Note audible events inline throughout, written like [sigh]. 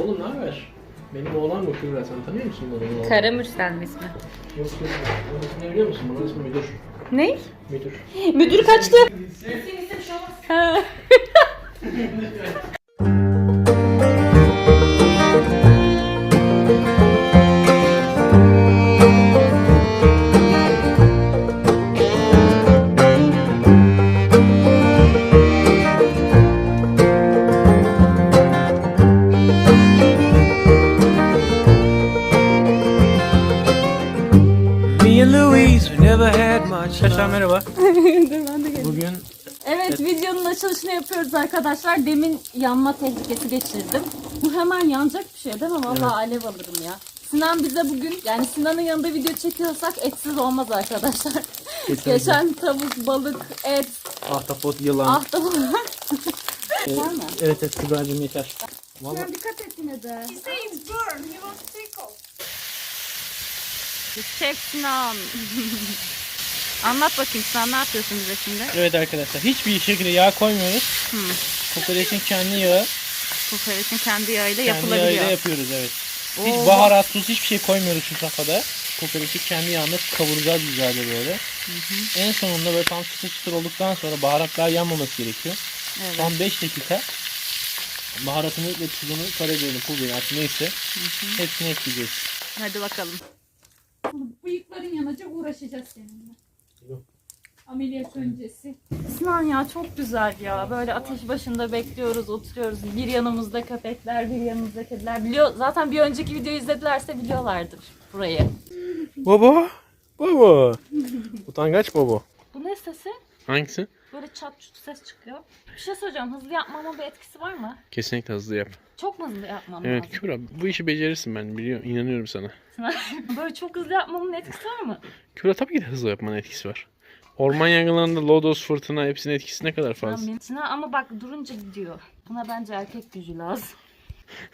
Oğlum ne haber? Benim oğlan bu Kübra. Sen tanıyor musun bunu? Oğlan? Karamürsel mi ismi? Yok yok. Onun ismini biliyor musun? Bunun ismi Müdür. Ne? Müdür. Müdür kaçtı. Ha. Me [laughs] never had much. Arkadaşlar merhaba. Dur [laughs] ben de geleyim. Bugün Evet videonun açılışını yapıyoruz arkadaşlar. Demin yanma tehlikesi geçirdim. Bu hemen yanacak bir şey değil mi? Vallahi alev alırım ya. Sinan bize bugün yani Sinan'ın yanında video çekiyorsak etsiz olmaz arkadaşlar. Geçen tavuk, balık, et, ahtapot, yılan. ahtapot. Ee, Var mı? evet evet Kübra'cığım yeter. Vallahi dikkat et yine de. He says burn. He wants tickle. Sinan. [laughs] Anlat bakayım Sinan ne yapıyorsun bize şimdi? Evet arkadaşlar hiçbir şekilde yağ koymuyoruz. Hmm. Kokoreçin kendi yağı, Kokoreçin kendi yağıyla kendi yapılabiliyor. yağıyla yapıyoruz evet. Hiç Oo. baharat, tuz hiçbir şey koymuyoruz şu safhada. Kokoreçi kendi yağında kavuracağız güzelce böyle. En sonunda böyle tam çıtır çıtır olduktan sonra baharatlar yanmaması gerekiyor. Evet. Son 5 dakika baharatını ve tuzunu, karabiberini, pul biberi artık neyse hepsini ekleyeceğiz. Hadi bakalım. Bıyıkların yanacak uğraşacağız seninle. Yok. Ameliyat öncesi. Sinan ya çok güzel ya. Böyle ateş başında bekliyoruz, oturuyoruz. Bir yanımızda köpekler, bir yanımızda kediler. Biliyor, zaten bir önceki videoyu izledilerse biliyorlardır burayı. Baba, baba. Utangaç baba. Bu ne sesi? Hangisi? Böyle çat çut ses çıkıyor. Bir şey söyleyeceğim. Hızlı yapmamın bir etkisi var mı? Kesinlikle hızlı yap. Çok mu hızlı yapmam Evet lazım? Kübra bu işi becerirsin ben biliyorum inanıyorum sana. [laughs] Böyle çok hızlı yapmamın etkisi var mı? Kübra tabii ki de hızlı yapmanın etkisi var. Orman yangınlarında lodos, fırtına hepsinin etkisi ne kadar fazla. Sinan ama bak durunca gidiyor. Buna bence erkek gücü lazım.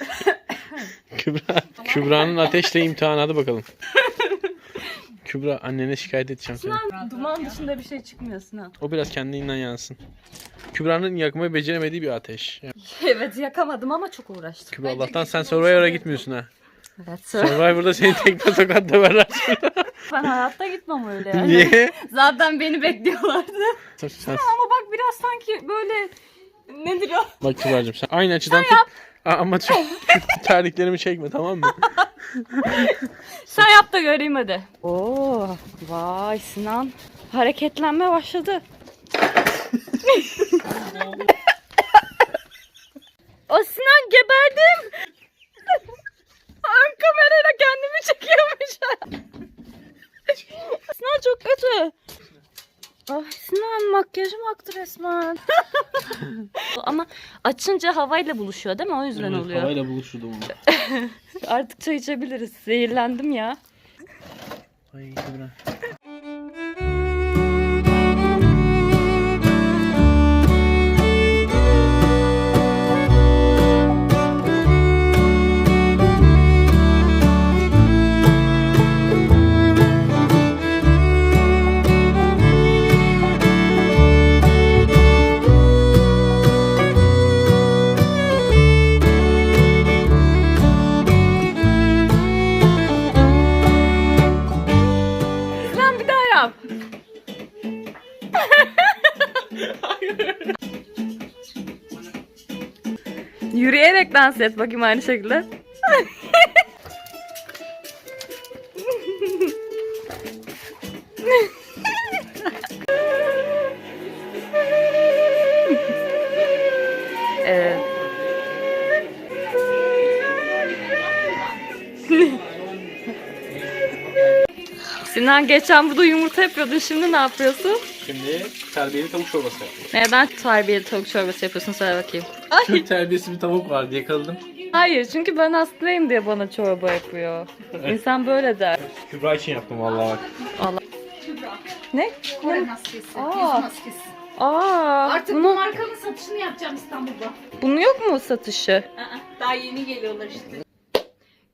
[laughs] Kübra, Kübra'nın ateşle imtihanı hadi bakalım. [laughs] Kübra annene şikayet edeceğim seni. Sinan duman dışında bir şey çıkmıyor Sinan. O biraz kendinden yansın. Kübra'nın yakmayı beceremediği bir ateş. [laughs] Evet yakamadım ama çok uğraştım. Kübra Allah'tan sen Survivor'a gitmiyorsun ha. Evet. Survivor'da seni tekme tokat döverler. Ben hayatta gitmem öyle yani. Niye? Zaten beni bekliyorlardı. Sen, sen- Ama bak biraz sanki böyle nedir o? bak Kübra'cığım sen aynı açıdan tut. Ama şu [laughs] [laughs] terliklerimi çekme tamam mı? Sen yap da göreyim hadi. Oo, vay Sinan hareketlenme başladı. o Sinan geberdim. Ön kamerayla kendimi çekiyormuş. Sinan çok kötü. Ay Sinan makyajım aktı resmen. [laughs] [laughs] Ama açınca havayla buluşuyor değil mi? O yüzden oluyor. Havayla buluşurdum onu. [laughs] Artık çay içebiliriz. Zehirlendim ya. Ay Kübra. Yürüyerek dans et bakayım aynı şekilde. [laughs] Sinan geçen burada yumurta yapıyordun. Şimdi ne yapıyorsun? Şimdi terbiyeli tavuk çorbası yaptım. Neden terbiyeli tavuk çorbası yapıyorsun? Söyle bakayım. Türk terbiyesi bir tavuk vardı yakaladım. Hayır çünkü ben hastayım diye bana çorba yapıyor. İnsan böyle der. Kübra için yaptım vallahi bak. Ne? Kore maskesi. Aa. Yüz maskesi. Aa, Artık bu bunu, markanın satışını yapacağım İstanbul'da. bunu yok mu satışı? Aa, Daha yeni geliyorlar işte.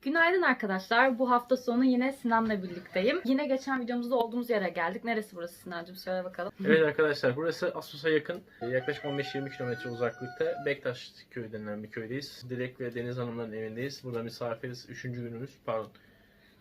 Günaydın arkadaşlar. Bu hafta sonu yine Sinan'la birlikteyim. Yine geçen videomuzda olduğumuz yere geldik. Neresi burası Sinancığım? Söyle bakalım. Evet arkadaşlar burası Asos'a yakın e, yaklaşık 15-20 kilometre uzaklıkta Bektaş köyü denilen bir köydeyiz. Dilek ve Deniz Hanımların evindeyiz. Burada misafiriz. Üçüncü günümüz pardon.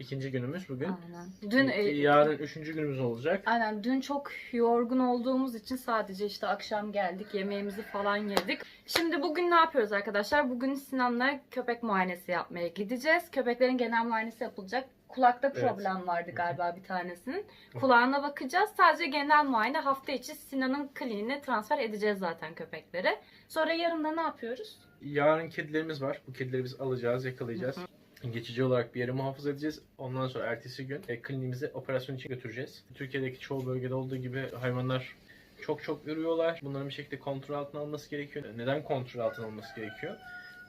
İkinci günümüz bugün. Aynen. Dün E, Yarın üçüncü günümüz olacak. Aynen dün çok yorgun olduğumuz için sadece işte akşam geldik yemeğimizi falan yedik. Şimdi bugün ne yapıyoruz arkadaşlar? Bugün Sinan'la köpek muayenesi yapmaya gideceğiz. Köpeklerin genel muayenesi yapılacak. Kulakta Evet. problem vardı galiba bir tanesinin. Kulağına bakacağız. Sadece genel muayene hafta içi Sinan'ın kliniğine transfer edeceğiz zaten köpekleri. Sonra yarın da ne yapıyoruz? Yarın kedilerimiz var. Bu kedileri biz alacağız, yakalayacağız. Geçici olarak bir yere muhafaza edeceğiz. Ondan sonra ertesi gün e, kliniğimize operasyon için götüreceğiz. Türkiye'deki çoğu bölgede olduğu gibi hayvanlar çok çok ürüyorlar. Bunların bir şekilde kontrol altına alınması gerekiyor. Neden kontrol altına alınması gerekiyor?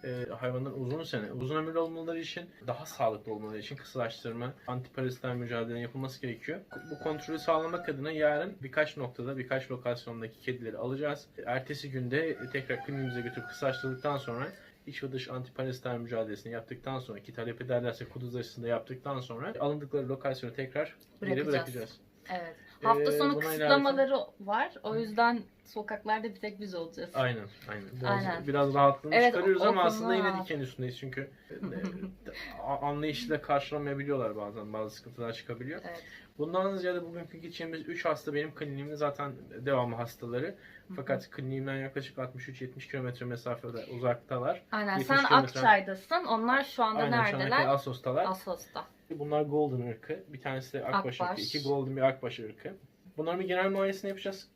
E, hayvanların uzun sene, uzun ömürlü olmaları için, daha sağlıklı olmaları için kısırlaştırma, antiparazitler mücadele yapılması gerekiyor. Bu kontrolü sağlamak adına yarın birkaç noktada, birkaç lokasyondaki kedileri alacağız. Ertesi günde tekrar kliniğimize götürüp kısırlaştırdıktan sonra iç ve dış antiparazitler mücadelesini yaptıktan sonra ki talep ederlerse kuduz aşısını da yaptıktan sonra alındıkları lokasyonu tekrar geri Bırakacağız. bırakacağız. Evet. Hafta Ee, sonu buna kısıtlamaları var. O yüzden sokaklarda bir tek biz olacağız. Aynen, aynen. Biraz, Aynen. biraz rahatlığını Evet, çıkarıyoruz o- ama aslında yine konuda- diken üstündeyiz çünkü e, [laughs] a- anlayışla karşılamayabiliyorlar bazen. Bazı sıkıntılar çıkabiliyor. Evet. Bundan ziyade bugünkü geçeceğimiz 3 hasta benim kliniğimin zaten devamlı hastaları. Fakat kliniğimden yaklaşık 63-70 kilometre mesafede uzaktalar. Aynen 70 sen kilometre. Akçay'dasın. Onlar şu anda Aynen şu neredeler? anki Asos'talar. Asos'ta. Bunlar Golden ırkı. Bir tanesi de Akbaş, Akbaş. ırkı. İki Golden bir Akbaş ırkı. Bunların bir genel muayenesini yapacağız.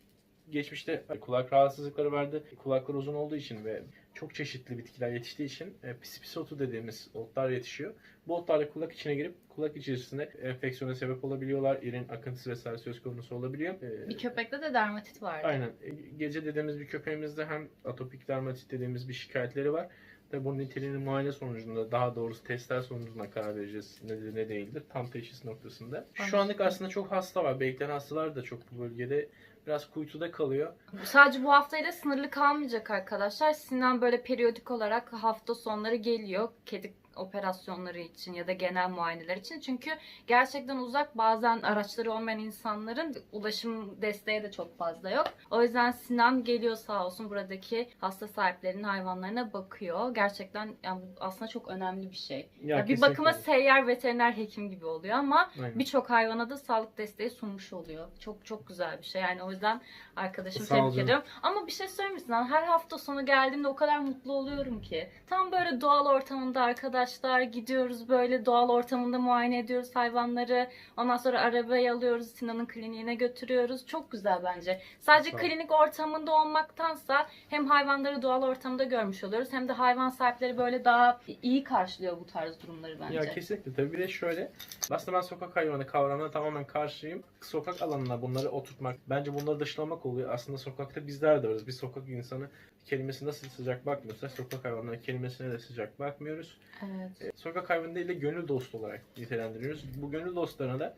Geçmişte kulak rahatsızlıkları vardı. Kulakları uzun olduğu için ve çok çeşitli bitkiler yetiştiği için e, pisi pisi otu dediğimiz otlar yetişiyor. Bu otlar da kulak içine girip kulak içerisinde enfeksiyona sebep olabiliyorlar. İrin akıntısı vesaire söz konusu olabiliyor. E, Bir köpekte de dermatit vardı. Aynen. E, Gece dediğimiz bir köpeğimizde hem atopik dermatit dediğimiz bir şikayetleri var. Tabi bu niteliğinin muayene sonucunda daha doğrusu testler sonucunda karar vereceğiz nedir ne değildir tam teşhis noktasında. Şu anlık aslında çok hasta var. Beklenen hastalar da çok bu bölgede biraz kuytuda kalıyor. Sadece bu haftayla sınırlı kalmayacak arkadaşlar. Sinan böyle periyodik olarak hafta sonları geliyor. Kedi operasyonları için ya da genel muayeneler için. Çünkü gerçekten uzak bazen araçları olmayan insanların ulaşım desteği de çok fazla yok. O yüzden Sinan geliyor sağ olsun buradaki hasta sahiplerinin hayvanlarına bakıyor. Gerçekten yani bu aslında çok önemli bir şey. Ya Ya bir bakıma seyyar veteriner hekim gibi oluyor ama birçok hayvana da sağlık desteği sunmuş oluyor. Çok çok güzel bir şey. Yani o yüzden arkadaşım Sağ tebrik canım. ediyorum. Ama bir şey söyleyeyim mi Sinan? Her hafta sonu geldiğimde o kadar mutlu oluyorum ki. Tam böyle doğal ortamında arkadaşlar gidiyoruz böyle doğal ortamında muayene ediyoruz hayvanları. Ondan sonra arabayı alıyoruz Sinan'ın kliniğine götürüyoruz. Çok güzel bence. Sadece Sağ ol. klinik ortamında olmaktansa hem hayvanları doğal ortamda görmüş oluyoruz hem de hayvan sahipleri böyle daha iyi karşılıyor bu tarz durumları bence. Ya kesinlikle tabii bir de şöyle aslında ben sokak hayvanı kavramına tamamen karşıyım. Sokak alanına bunları oturtmak bence bunları dışlamak oluyor. Aslında sokakta bizler de varız. Bir sokak insanı kelimesi nasıl sıcak bakmıyorsa sokak hayvanları kelimesine de sıcak bakmıyoruz. Evet. E, Sokak de gönül dostu olarak nitelendiriyoruz. Bu gönül dostlarına da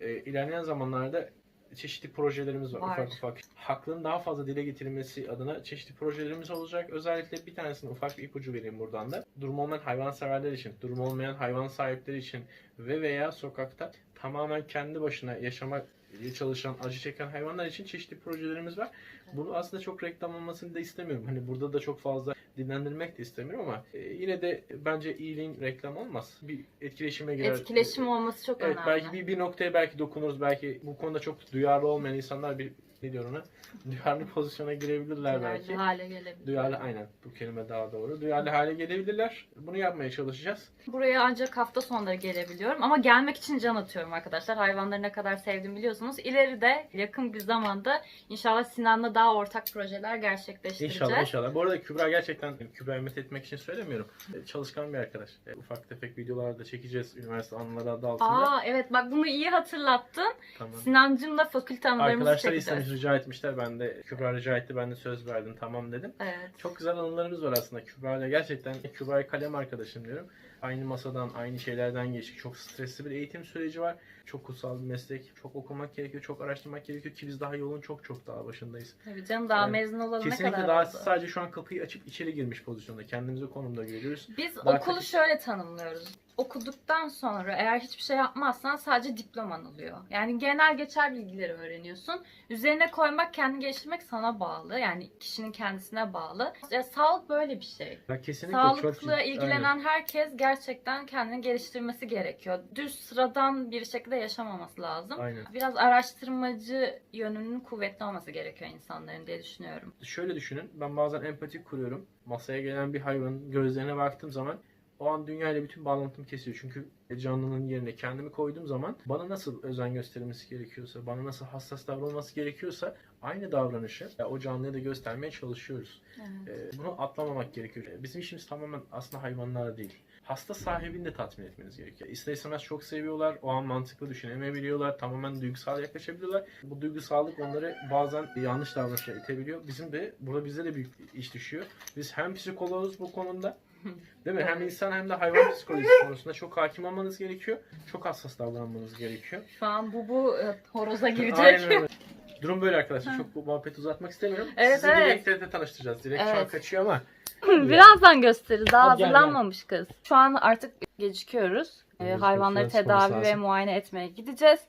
e, ilerleyen zamanlarda çeşitli projelerimiz var, Var. ufak ufak. Haklının daha fazla dile getirilmesi adına çeşitli projelerimiz olacak. Özellikle bir tanesine ufak bir ipucu vereyim buradan da. Durum olmayan hayvanseverler için, durum olmayan hayvan sahipleri için ve veya sokakta tamamen kendi başına yaşamak çalışan, acı çeken hayvanlar için çeşitli projelerimiz var. Bunu aslında çok reklam olmasını da istemiyorum. Hani burada da çok fazla dinlendirmek de istemiyorum ama e, yine de bence iyiliğin reklam olmaz. Bir etkileşime girer. Etkileşim olması çok Evet önemli. belki bir, bir noktaya belki dokunuruz. Belki bu konuda çok duyarlı olmayan insanlar bir ne diyor ona? Duyarlı pozisyona girebilirler belki. Duyarlı hale gelebilir. Duyarlı aynen bu kelime daha doğru. Duyarlı hale gelebilirler. Bunu yapmaya çalışacağız. Buraya ancak hafta sonları gelebiliyorum ama gelmek için can atıyorum arkadaşlar. Hayvanları ne kadar sevdim biliyorsunuz. İleride yakın bir zamanda inşallah Sinan'la daha ortak projeler gerçekleştireceğiz. İnşallah inşallah. Bu arada Kübra gerçekten Kübra'yı met etmek için söylemiyorum. E, Çalışkan bir arkadaş. E, Ufak tefek videolar da çekeceğiz üniversite anıları adı altında. Aa evet bak bunu iyi hatırlattın. tamam. Sinancımla fakülte anılarımızı Arkadaşlar çekeceğiz. Rica etmişler. Ben de Kübra rica etti. Ben de söz verdim. Tamam dedim. Evet. Çok güzel anılarımız var aslında Kübra ile. Gerçekten Kübra'ya kalem arkadaşım diyorum. Aynı masadan, aynı şeylerden geçtik. Çok stresli bir eğitim süreci var. Çok kutsal bir meslek. Çok okumak gerekiyor, çok araştırmak gerekiyor ki biz daha yolun çok çok daha başındayız. Tabii canım daha Evet. mezun olalı ne Kesinlikle kadar daha oldu? sadece şu an kapıyı açıp içeri girmiş pozisyonda. Kendimizi konumda görüyoruz. Biz Daha okulu şöyle tanımlıyoruz. Okuduktan sonra eğer hiçbir şey yapmazsan sadece diploman oluyor. Yani genel geçer bilgileri öğreniyorsun. Üzerine koymak, kendini geliştirmek sana bağlı. Yani kişinin kendisine bağlı. Ya, sağlık böyle bir şey. Ya kesinlikle çok Sağlıkla ciddi- ilgilenen Aynen. herkes gerçekten kendini geliştirmesi gerekiyor. Düz sıradan bir şekilde yaşamaması lazım. Aynen. Biraz araştırmacı yönünün kuvvetli olması gerekiyor insanların diye düşünüyorum. Şöyle düşünün. Ben bazen empati kuruyorum. Masaya gelen bir hayvanın gözlerine baktığım zaman o an dünyayla bütün bağlantımı kesiyor. Çünkü canlının yerine kendimi koyduğum zaman bana nasıl özen gösterilmesi gerekiyorsa, bana nasıl hassas davranılması gerekiyorsa aynı davranışı o canlıya da göstermeye çalışıyoruz. Ee, bunu atlamamak gerekiyor. Bizim işimiz tamamen aslında hayvanlarla değil. Hasta sahibini de tatmin etmeniz gerekiyor. İster istemez çok seviyorlar. O an mantıklı düşünemeyebiliyorlar. Tamamen duygusal yaklaşabiliyorlar. Bu duygusallık onları bazen yanlış davranışlara itebiliyor. Bizim de burada bize de büyük iş düşüyor. Biz hem psikologuz bu konuda. [laughs] Değil mi? Hem insan hem de hayvan psikolojisi konusunda çok hakim olmanız gerekiyor. Çok hassas davranmanız gerekiyor. Şu an bu bu e, horoza girecek. Aynen öyle. [laughs] Durum böyle arkadaşlar. Çok bu muhabbeti uzatmak istemiyorum. Evet, Sizi evet. direktle de tanıştıracağız. Direkt şu an Evet. kaçıyor ama. [clears throat] Birazdan gösteririz. Daha Hadi gel, hazırlanmamış kız. Şu an artık gecikiyoruz. Ee, Evet, hayvanları tedavi ve lazım. muayene etmeye gideceğiz.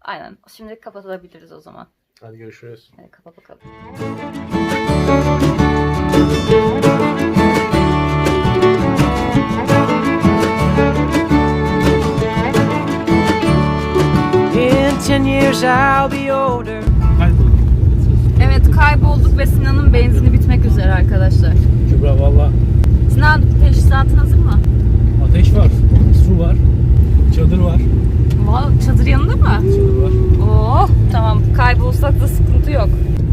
Aynen. Şimdi kapatabiliriz o zaman. Hadi görüşürüz. Hadi kapa bakalım. Years I'll be older. Evet kaybolduk ve Sinan'ın benzini bitmek üzere arkadaşlar. Kübra valla Sinan teşhisatın hazır mı? ateş var, su var, çadır var, Wow, çadır yanında mı? çadır var. Oh tamam kaybolsak da sıkıntı yok.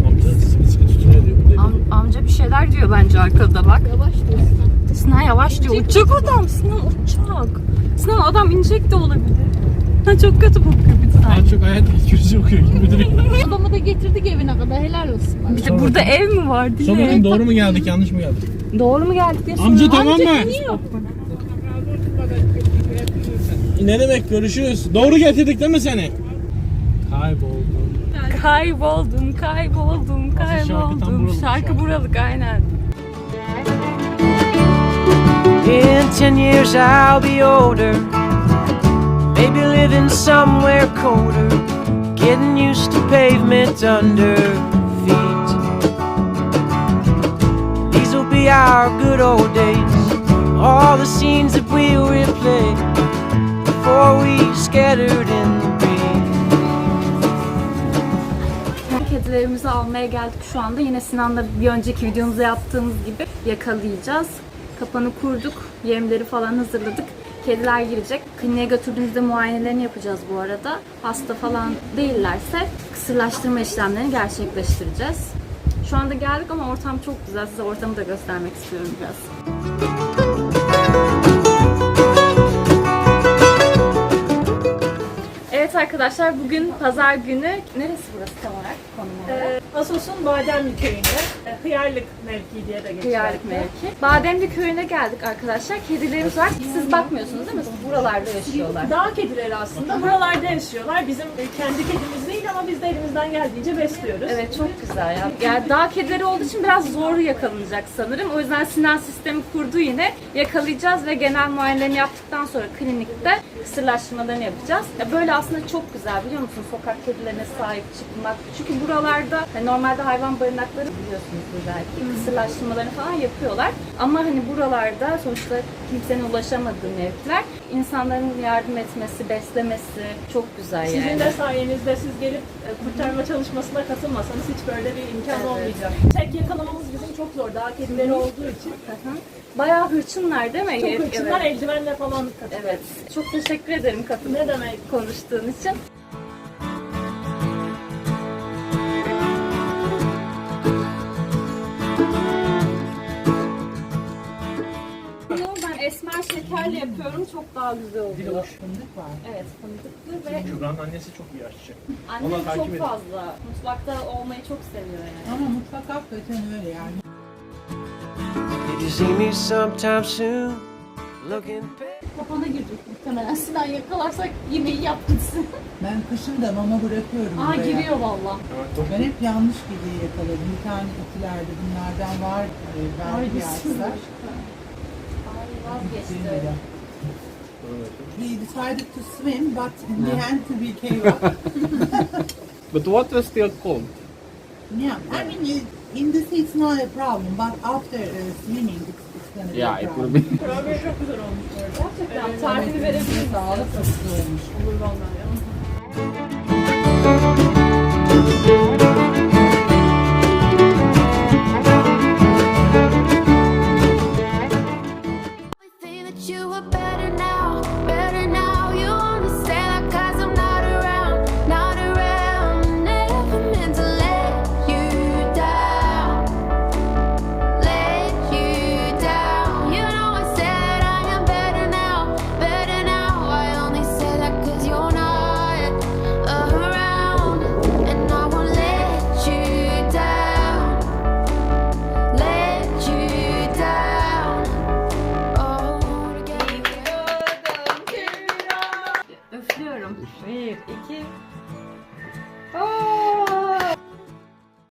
Amca sıkı sıkı tutunuyor diyor. Am- amca bir şeyler diyor bence arkada bak. Yavaş diyor Sinan yavaş diyor. Uçacak adam Sinan uçacak. Sinan adam inecek de olabilir. Ha, çok kötü kokuyor bir Daha tane. çok hayat hikayesi okuyor gibi duruyor. [laughs] Adamı da getirdik evine kadar helal olsun. bana. Bir de burada ev mi var diye. Sonra doğru mu geldik, yanlış mı geldik? Doğru mu geldik diye Amca tamam mı? iniyor. Ne demek görüşürüz. Doğru getirdik değil mi seni? Kayboldum. Kayboldum, kayboldum, şarkı tam kayboldum. Şarkı şarkı. buralık aynen. In ten years I'll be older. Living somewhere colder. Getting used to pavement under feet. These'll be our good old days. All the scenes that we'll replay before we scattered in. Kedilerimizi almaya geldik şu anda. Yine Sinan'la bir önceki videomuzda yaptığımız gibi yakalayacağız. Kapanı kurduk. Yemleri falan hazırladık. Kediler girecek. Kliniğe götürdüğümüzde muayenelerini yapacağız bu arada. Hasta falan değillerse kısırlaştırma işlemlerini gerçekleştireceğiz. Şu anda geldik ama ortam çok güzel. Size ortamı da göstermek istiyorum biraz. Evet arkadaşlar bugün pazar günü. Neresi burası tam olarak konum olarak? Ee, Asos'un Bademli köyünde e, Hıyarlık mevki diye de geçiyor. Hıyarlık mevki. Bademli köyüne geldik arkadaşlar. Kedilerimiz var. Siz bakmıyorsunuz değil mi? Buralarda yaşıyorlar. Dağ kedileri aslında buralarda yaşıyorlar. Bizim e, kendi kedimiz ama biz de elimizden geldiğince besliyoruz. Evet çok güzel ya. Yani dağ kedileri olduğu için biraz zor yakalanacak sanırım. O yüzden Sinan sistemi kurdu yine. Yakalayacağız ve genel muayenelerini yaptıktan sonra klinikte kısırlaştırmalarını yapacağız. Ya böyle aslında çok güzel biliyor musun? Sokak kedilerine sahip çıkmak. Çünkü buralarda hani normalde hayvan barınakları biliyorsunuz belki kısırlaştırmalarını falan yapıyorlar. Ama hani buralarda sonuçta kimsenin ulaşamadığı mevkiler insanların yardım etmesi, beslemesi çok güzel yani. Sizin de sayenizde siz gelip kurtarma çalışmasına katılmasanız hiç böyle bir imkan Evet. olmayacak. Tek yakalamamız bizim çok zor. Dağ kedileri olduğu için. Bayağı hırçınlar değil mi? Çok hırçınlar evet. eldivenle falan katılıyor. Evet. Çok teşekkür ederim katıl Ne demek? konuştuğun için. Şekerle yapıyorum. Çok daha güzel oluyor. Fındık var. Evet, fındıklı ve Kübra'nın annesi çok iyi aşçı. annem takip çok edin. fazla mutfakta olmayı çok seviyor yani. Ama mutfak hakikaten öyle yani. Did you see me sometime soon? Looking pale. Kapana girecek muhtemelen. Sinan yakalarsak yemeği yap gitsin. [laughs] Ben kışın da mama bırakıyorum Aa buraya. giriyor valla. Ben hep yanlış kediyi yakaladım. Bir tane itilerde bunlardan var. Ay belki bismillah. Yazlar. Ay vazgeçti. We decided to swim, but in the end we gave up. [laughs] But water still cold. yeah, I mean, it, in the sea it's not a problem, but after uh, swimming it's, it's gonna be Yeah, a it problem. will be. Kurabiye çok güzel olmuş bu. Gerçekten tarifini verebilir Sağlık çok olmuş. Olur vallahi ya.